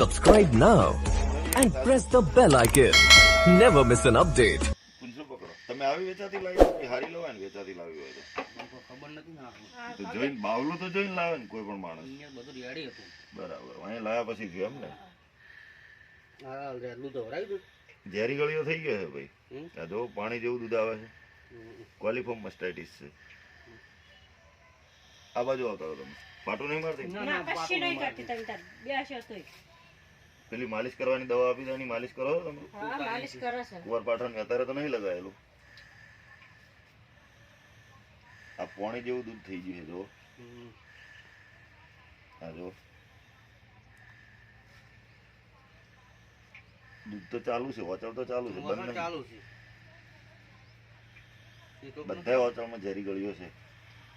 Subscribe now and press the bell icon. Never miss an update. તમે આવી વેચાતી લાવી હોય કે હારી લેવાય ને વેચાતી લાવી હોય તો? ખબર નથી ને તો જોઈને બાવલું તો જોઈને લાવે ને કોઈ પણ માણસ. બધું રેડી હતું. બરાબર. અહીંયા લાવ્યા પછી જોયું એમ ને? આ રેડલું તો ભરાઈ ગયું. ઝેરી ગળીઓ થઈ ગયો છે ભાઈ. આ જો પાણી જેવું દૂધ આવે છે. ક્વોલિફોર્મ મસ્ટાઇટિસ છે. આ બાજુ આવતા રહો તમે. પાટું નહીં મારતી? ના ના ના નહીં કરતી તમે તાર. બેસ્યો તોય. પેલી માલિશ કરવાની દવા આપી દે એની માલિશ કરો છો તમે. હા માલિશ કરે છે. કુંવર પાઠણ અત્યારે તો નહીં લગાવેલું આ પોણી જેવું દૂધ થઈ ગયું જો હા જો દૂધ તો ચાલુ છે ઓચળ તો ચાલુ છે બંધ ચાલુ છે. બધા ઓચળમાં ઝેરી ગળ્યો છે.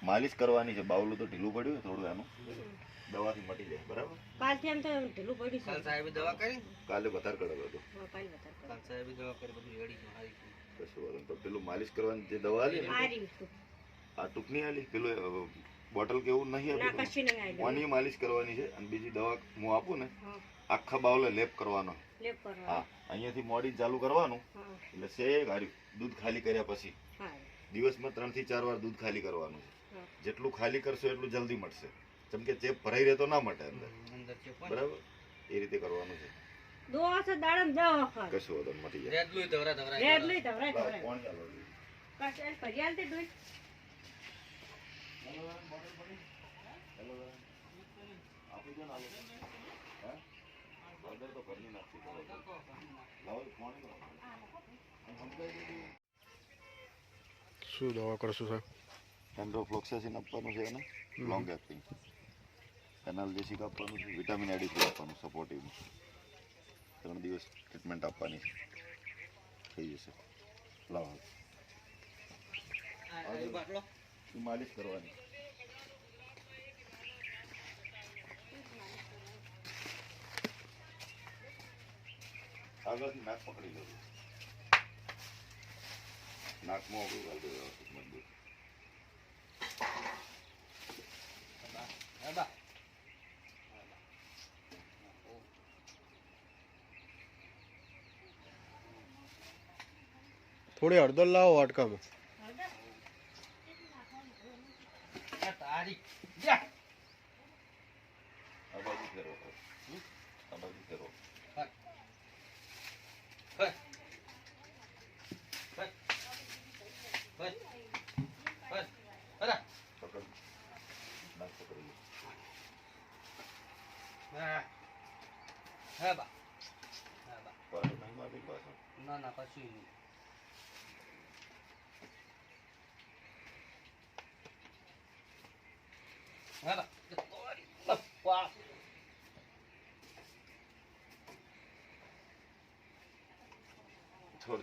માલિશ કરવાની છે. બાવલું તો ઢીલું પડ્યું થોડું એનું. દવાથી મટી જાય. બરાબર? કાલથી એમ તો ઢીલું પડ્યું કાલ સાહેબ દવા કરી? કાલે વધારે કડક હતો. કાલે સાહેબ દવા કરી બધું રેડી છે હારી કશું વાંધો તો પેલું માલિશ કરવાની જે દવા આલી. આ ટૂંકની આલી? પેલું બોટલ બોટલ કેવું નહીં આપ્યું ઓની માલિશ કરવાની છે અને બીજી દવા હું આપું ને? આખા બાવલે લેપ કરવાનો. હા. અહીંયાથી મોડી ચાલુ કરવાનું. એટલે સે હાર્યું. દૂધ ખાલી કર્યા પછી. દિવસમાં ત્રણથી ચાર વાર દૂધ ખાલી કરવાનું છે. જેટલું ખાલી કરશો એટલું જલ્દી મળશે. જેમ કે ચેપ ભરાઈ રહેતો ના મટે અંદર. બરાબર? એ રીતે કરવાનું છે. દાડમ વખત. કશું મટી જાય. રેડલું ધવરા ધવરા. કશ ડોઈ. આપી દો હે? તો નાખી લાવો? શું દવા કરશું સાહેબ? એન્ડ્રોફ્લોક્સાસિન આપવાનું છે એને? લોંગ એક્ટિંગ એનાલ્જેસિક આપવાનું છે વિટામિન એડી આપવાનું સપોર્ટિવ ત્રણ દિવસ ટ્રીટમેન્ટ આપવાની છે. થઈ જશે. લાવો. માલિશ કરવાની? આગળથી નાક પકડી લેવું. નાકમાં મજબૂત હા બા થોડી હળદર લાવો વાટકામાં આ તારી જા આ બાજુ ફેરવો આ બાજુ ફેરવો હટ. હટ. હટ. હટ. હટ. હટ. પકડ નાક પકડી લો હા હા બા હા બા પાછું હળદર લાવો વાટકામાં. ના ના કશું નહીં. શું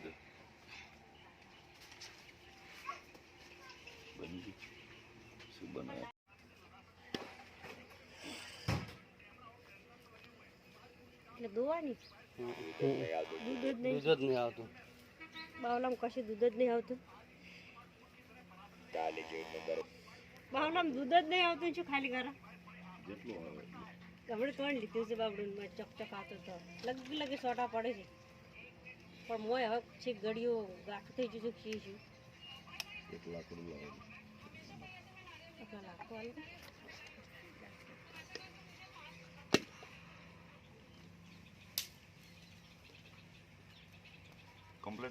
એટલે દોવાની દૂધ જ નહીં દૂધ જ નહીં આવતું બાવલામાં કશું દૂધ જ નહીં આવતું બાવલામાં દૂધ જ નહીં આવતું છું ખાલી કરો જેટલું આવે. હમણાં ત્રણ લીધું છે બાબડું ચકચક આવતો તો. લગ લગે સોટા પડે છે. પણ મોય હવે છે ગળીઓ ગાઠ થઈ જશું ખી છું. એક લાકડું લાવે એટલા લાગતો આવી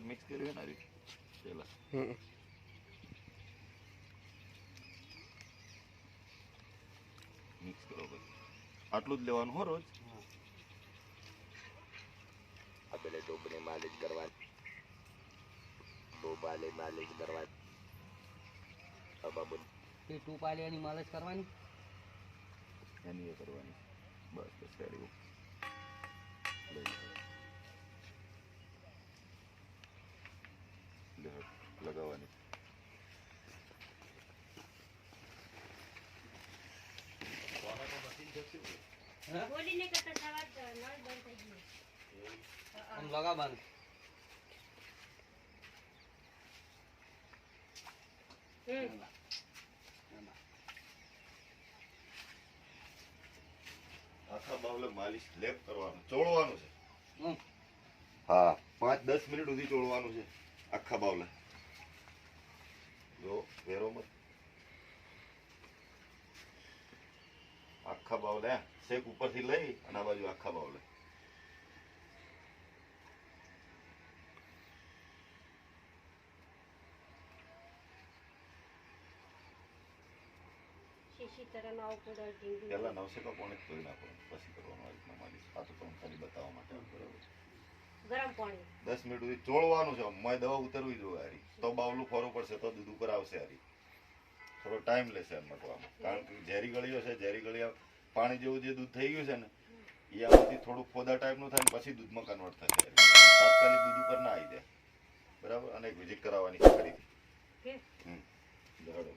મિક્સ કરી નારી પેલા કરો આટલું જ લેવાનું હો રોજ. આપણે ટોપને માલિશ કરવાની ટોપાલે માલિશ કરવા. બાબા. બોલ એ ટુ પાલિયાની માલિશ કરવાની? એની એ કરવાની. બસ બસ રેડી લઈ લગાવવાની. બોલીને કરતા સવાર નળ બંધ થઈ ગયો. આમ લગાવવાનું હમ. આખા બાવલે માલિશ લેપ કરવાનું ચોળવાનું છે. હમ. હા પાંચ દસ મિનિટ સુધી ચોળવાનું છે આખા બાવલે. જો વેરો મત આખા બાવલે લે શેક ઉપરથી લઈ અને આ બાજુ આખા બાવલે. પહેલા નવસેકા પોણે ધોઈ નાખવાનું પછી કરવાનું આ રીતના માલિશ. આ તો તમને ખાલી બતાવવા માટે બરાબર. ગરમ પાણી. દસ મિનિટ સુધી ચોળવાનું છે. મય દવા ઉતરવી જોઈએ હારી. તો બાવલું ફરવું પડશે તો દૂધ ઉપર આવશે હારી. થોડો ટાઈમ લેશે એમ મટવામાં. કારણ કે ઝેરી ગળીઓ છે ઝેરી ગળીઓ પાણી જેવું જે દૂધ થઈ ગયું છે ને એ આમાંથી થોડું ફોદા ટાઈપનું થાય ને પછી દૂધમાં કન્વર્ટ થશે. તાત્કાલિક દૂધ ઉપર ના આવી જાય બરાબર અને એક વિઝિટ કરાવવાની છે ફરીથી હમ. જગાડો.